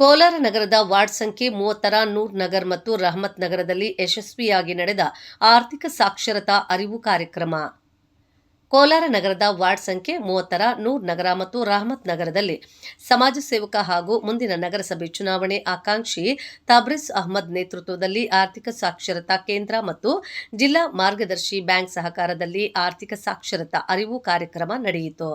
ಕೋಲಾರ ನಗರದ ವಾರ್ಡ್ ಸಂಖ್ಯೆ ಮೂವತ್ತರ ನೂರ್ ನಗರ್ ಮತ್ತು ರಹಮತ್ ನಗರದಲ್ಲಿ ಯಶಸ್ವಿಯಾಗಿ ನಡೆದ ಆರ್ಥಿಕ ಸಾಕ್ಷರತಾ ಅರಿವು ಕಾರ್ಯಕ್ರಮ. ಕೋಲಾರ ನಗರದ ವಾರ್ಡ್ ಸಂಖ್ಯೆ ಮೂವತ್ತರ ನೂರ್ ನಗರ ಮತ್ತು ರಹಮತ್ ನಗರದಲ್ಲಿ ಸಮಾಜ ಸೇವಕ ಹಾಗೂ ಮುಂದಿನ ನಗರಸಭೆ ಚುನಾವಣೆ ಆಕಾಂಕ್ಷಿ ತಾಬ್ರಿಸ್ ಅಹ್ಮದ್ ನೇತೃತ್ವದಲ್ಲಿ ಆರ್ಥಿಕ ಸಾಕ್ಷರತಾ ಕೇಂದ್ರ ಮತ್ತು ಜಿಲ್ಲಾ ಮಾರ್ಗದರ್ಶಿ ಬ್ಯಾಂಕ್ ಸಹಕಾರದಲ್ಲಿ ಆರ್ಥಿಕ ಸಾಕ್ಷರತಾ ಅರಿವು ಕಾರ್ಯಕ್ರಮ ನಡೆಯಿತು.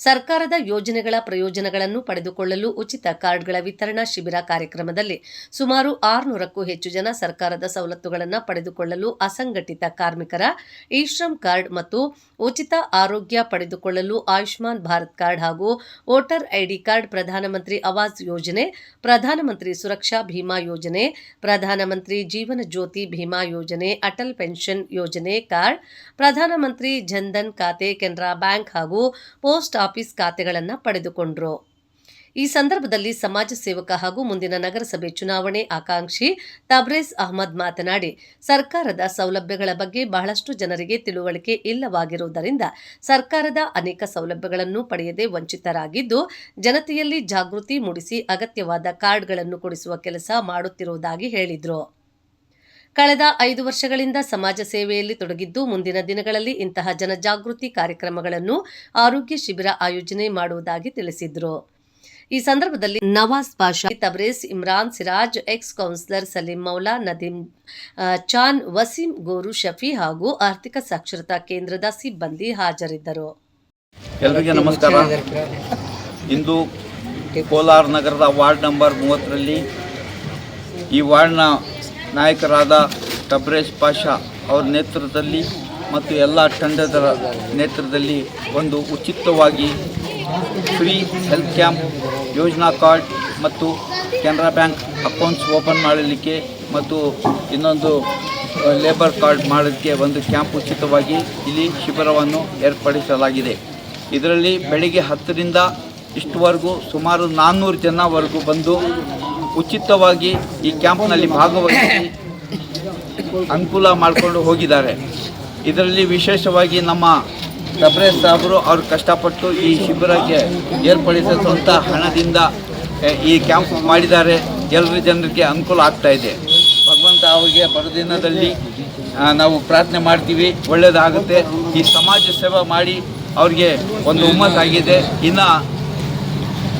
ಸರ್ಕಾರದ ಯೋಜನೆಗಳ ಪ್ರಯೋಜನಗಳನ್ನು ಪಡೆದುಕೊಳ್ಳಲು ಉಚಿತ ಕಾರ್ಡ್ಗಳ ವಿತರಣಾ ಶಿಬಿರ ಕಾರ್ಯಕ್ರಮದಲ್ಲಿ ಸುಮಾರು ಆರುನೂರಕ್ಕೂ ಹೆಚ್ಚು ಜನ ಸರ್ಕಾರದ ಸವಲತ್ತುಗಳನ್ನು ಪಡೆದುಕೊಳ್ಳಲು ಅಸಂಘಟಿತ ಕಾರ್ಮಿಕರ ಇ ಕಾರ್ಡ್ ಮತ್ತು ಉಚಿತ ಆರೋಗ್ಯ ಪಡೆದುಕೊಳ್ಳಲು ಆಯುಷ್ಮಾನ್ ಭಾರತ್ ಕಾರ್ಡ್ ಹಾಗೂ ವೋಟರ್ ಐಡಿ ಕಾರ್ಡ್ ಪ್ರಧಾನಮಂತ್ರಿ ಆವಾಸ್ ಯೋಜನೆ, ಪ್ರಧಾನಮಂತ್ರಿ ಸುರಕ್ಷಾ ಭೀಮಾ ಯೋಜನೆ, ಪ್ರಧಾನಮಂತ್ರಿ ಜೀವನ ಜ್ಯೋತಿ ಭೀಮಾ ಯೋಜನೆ, ಅಟಲ್ ಪೆನ್ಷನ್ ಯೋಜನೆ ಕಾರ್ಡ್, ಪ್ರಧಾನಮಂತ್ರಿ ಜನ್ಧನ್ ಖಾತೆ ಕೆನರಾ ಬ್ಯಾಂಕ್ ಹಾಗೂ ಪೋಸ್ಟ್ ಆಫೀಸ್ ಖಾತೆಗಳನ್ನು ಪಡೆದುಕೊಂಡ್ರು. ಈ ಸಂದರ್ಭದಲ್ಲಿ ಸಮಾಜ ಸೇವಕ ಹಾಗೂ ಮುಂದಿನ ನಗರಸಭೆ ಚುನಾವಣೆ ಆಕಾಂಕ್ಷಿ ತಬ್ರೇಜ್ ಅಹಮದ್ ಮಾತನಾಡಿ, ಸರ್ಕಾರದ ಸೌಲಭ್ಯಗಳ ಬಗ್ಗೆ ಬಹಳಷ್ಟು ಜನರಿಗೆ ತಿಳುವಳಿಕೆ ಇಲ್ಲವಾಗಿರುವುದರಿಂದ ಸರ್ಕಾರದ ಅನೇಕ ಸೌಲಭ್ಯಗಳನ್ನು ಪಡೆಯದೆ ವಂಚಿತರಾಗಿದ್ದು, ಜನತೆಯಲ್ಲಿ ಜಾಗೃತಿ ಮೂಡಿಸಿ ಅಗತ್ಯವಾದ ಕಾರ್ಡ್ಗಳನ್ನು ಕೊಡಿಸುವ ಕೆಲಸ ಮಾಡುತ್ತಿರುವುದಾಗಿ ಹೇಳಿದರು. ಕಳೆದ ಐದು ವರ್ಷಗಳಿಂದ ಸಮಾಜ ಸೇವೆಯಲ್ಲಿ ತೊಡಗಿದ್ದು ಮುಂದಿನ ದಿನಗಳಲ್ಲಿ ಇಂತಹ ಜನಜಾಗೃತಿ ಕಾರ್ಯಕ್ರಮಗಳನ್ನು ಆರೋಗ್ಯ ಶಿಬಿರ ಆಯೋಜನೆ ಮಾಡುವುದಾಗಿ ತಿಳಿಸಿದರು. ಈ ಸಂದರ್ಭದಲ್ಲಿ ನವಾಜ್ ಪಾಷಾ ತಬ್ರೇಸ್ ಇಮ್ರಾನ್, ಸಿರಾಜ್ ಎಕ್ಸ್ ಕೌನ್ಸಿಲರ್ ಸಲೀಂ ಮೌಲಾ, ನದೀಂ ಚಾನ್, ವಸೀಂ, ಗೋರು ಶಫಿ ಹಾಗೂ ಆರ್ಥಿಕ ಸಾಕ್ಷರತಾ ಕೇಂದ್ರದ ಸಿಬ್ಬಂದಿ ಹಾಜರಿದ್ದರು. ಎಲ್ರಿಗೆ ನಮಸ್ಕಾರ. ಇಂದು ಕೋಲಾರ ನಗರದ ವಾರ್ಡ್ ನಂಬರ್ ಮೂವತ್ತರಲ್ಲಿ ಈ ವಾರ್ಡ್ನ ನಾಯಕರಾದ ತಬ್ರೇಜ್ ಪಾಷಾ ಅವ್ರ ನೇತೃತ್ವದಲ್ಲಿ ಮತ್ತು ಎಲ್ಲ ತಂಡದ ನೇತೃತ್ವದಲ್ಲಿ ಒಂದು ಉಚಿತವಾಗಿ ಫ್ರೀ ಹೆಲ್ತ್ ಕ್ಯಾಂಪ್, ಯೋಜನಾ ಕಾರ್ಡ್ ಮತ್ತು ಕೆನರಾ ಬ್ಯಾಂಕ್ ಅಕೌಂಟ್ಸ್ ಓಪನ್ ಮಾಡಲಿಕ್ಕೆ ಮತ್ತು ಇನ್ನೊಂದು ಲೇಬರ್ ಕಾರ್ಡ್ ಮಾಡೋದಕ್ಕೆ ಒಂದು ಕ್ಯಾಂಪ್ ಉಚಿತವಾಗಿ ಇಲ್ಲಿ ಶಿಬಿರವನ್ನು ಏರ್ಪಡಿಸಲಾಗಿದೆ. ಇದರಲ್ಲಿ ಬೆಳಿಗ್ಗೆ ಹತ್ತರಿಂದ ಇಷ್ಟುವರೆಗೂ ಸುಮಾರು ನಾನ್ನೂರು ಜನವರೆಗೂ ಬಂದು ಉಚಿತವಾಗಿ ಈ ಕ್ಯಾಂಪ್ನಲ್ಲಿ ಭಾಗವಹಿಸಿ ಅನುಕೂಲ ಮಾಡಿಕೊಂಡು ಹೋಗಿದ್ದಾರೆ. ಇದರಲ್ಲಿ ವಿಶೇಷವಾಗಿ ನಮ್ಮ ತಬ್ರೇಜ್ ಸಾಹೇಬರು ಅವರು ಕಷ್ಟಪಟ್ಟು ಈ ಶಿಬಿರಕ್ಕೆ ಏರ್ಪಡಿಸಿದಂಥ ಹಣದಿಂದ ಈ ಕ್ಯಾಂಪ್ ಮಾಡಿದ್ದಾರೆ. ಎಲ್ಲರ ಜನರಿಗೆ ಅನುಕೂಲ ಆಗ್ತಾ ಇದೆ. ಭಗವಂತ ಅವರಿಗೆ ಬರದಿನದಲ್ಲಿ ನಾವು ಪ್ರಾರ್ಥನೆ ಮಾಡ್ತೀವಿ. ಒಳ್ಳೆಯದಾಗುತ್ತೆ ಈ ಸಮಾಜ ಸೇವೆ ಮಾಡಿ ಅವ್ರಿಗೆ ಒಂದು ಹುಮ್ಮಸ್ಸಾಗಿದೆ. ಇನ್ನು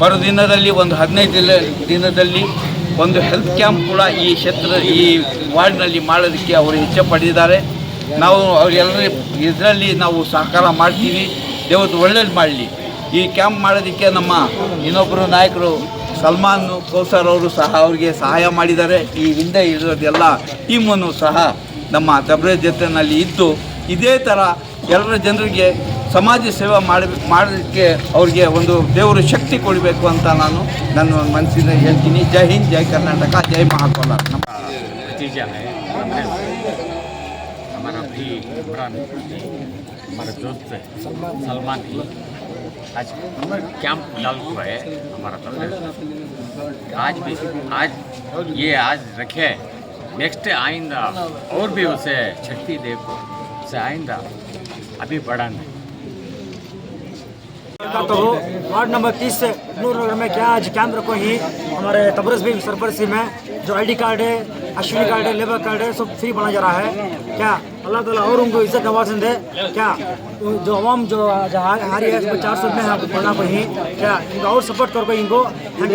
ಬರೋ ದಿನದಲ್ಲಿ ಒಂದು ಹದಿನೈದು ದಿನ ದಿನದಲ್ಲಿ ಒಂದು ಹೆಲ್ತ್ ಕ್ಯಾಂಪ್ ಕೂಡ ಈ ಕ್ಷೇತ್ರ ಈ ವಾರ್ಡ್ನಲ್ಲಿ ಮಾಡೋದಕ್ಕೆ ಅವರು ಇಚ್ಛೆ ಪಡೆದಿದ್ದಾರೆ ನಾವು ಅವರೆಲ್ಲರ ಇದರಲ್ಲಿ ನಾವು ಸಹಕಾರ ಮಾಡ್ತೀವಿ. ದೇವತ್ತು ಒಳ್ಳೇದು ಮಾಡಲಿ. ಈ ಕ್ಯಾಂಪ್ ಮಾಡೋದಕ್ಕೆ ನಮ್ಮ ಇನ್ನೊಬ್ಬರು ನಾಯಕರು ಸಲ್ಮಾನ್ ಕೌಸರ್ ಅವರು ಸಹ ಅವರಿಗೆ ಸಹಾಯ ಮಾಡಿದ್ದಾರೆ. ಈ ಹಿಂದೆ ಇರೋದೆಲ್ಲ ಟೀಮನ್ನು ಸಹ ನಮ್ಮ ತಬ್ರೇಜ್ ಜೊತೆನಲ್ಲಿ ಇದ್ದು ಇದೇ ಥರ ಎಲ್ಲರ ಜನರಿಗೆ ಸಮಾಜ ಸೇವೆ ಮಾಡಿ ಮಾಡೋದಕ್ಕೆ ಅವ್ರಿಗೆ ಒಂದು ದೇವರು ಶಕ್ತಿ ಕೊಡಬೇಕು ಅಂತ ನಾನು ನನ್ನ ಮನಸ್ಸಿನ ಹೇಳ್ತೀನಿ ಜೈ ಹಿಂದ್ ಜೈ ಕರ್ನಾಟಕ ಜೈ ಮಹಾಕೋಲಾರ ನಮ್ಮ भतीजा है कांग्रेस हमारा भी इमरान हमारा दोस्त है सलमान ही आज कैंप डाल हुआ है हमारा कांग्रेस आज भी आज ये आज रखे नेक्स्ट आइंदा और भी उसे शक्ति दे को उसे आइंदा अभी बढ़ाना तो वार्ड नंबर 30 से नूर नगर में क्या आज कैंप रखो ही? हमारे तबरस भी सरपरसी में जो आईडी कार्ड है, अश्विनी कार्ड है लेबर कार्ड है, सब फ्री बना जा रहा है। क्या अल्लाह ताला और उनको इज़्ज़त नवाज़ दे क्या जो अवाम जो हार है चार सौ में को ही क्या इनको और सपोर्ट कर को इनको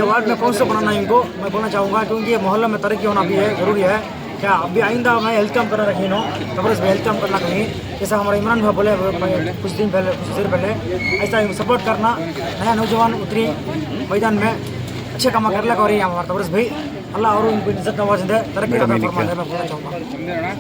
वार्ड में कौन सा बनाना इनको? मैं बोलना चाहूँगा, क्योंकि ये मोहल्ले में तरक्की होना भी है, ज़रूरी है। क्या अभी आइंदा मैं हेल्थ कैंप करना रखी नो तबरस में हेल्थ कैंप करना कहीं जैसा हमारे इमरान भाई बोले मैं कुछ दिन पहले कुछ देर पहले ऐसा ही सपोर्ट करना नया नौजवान उतरी मैदान में अच्छे काम कर लगा और ये हमारा तबरस भाई अल्लाह और उनको इज्जत नवाज दे तरक्की का फरमान दे मैं बोलना चाहूँगा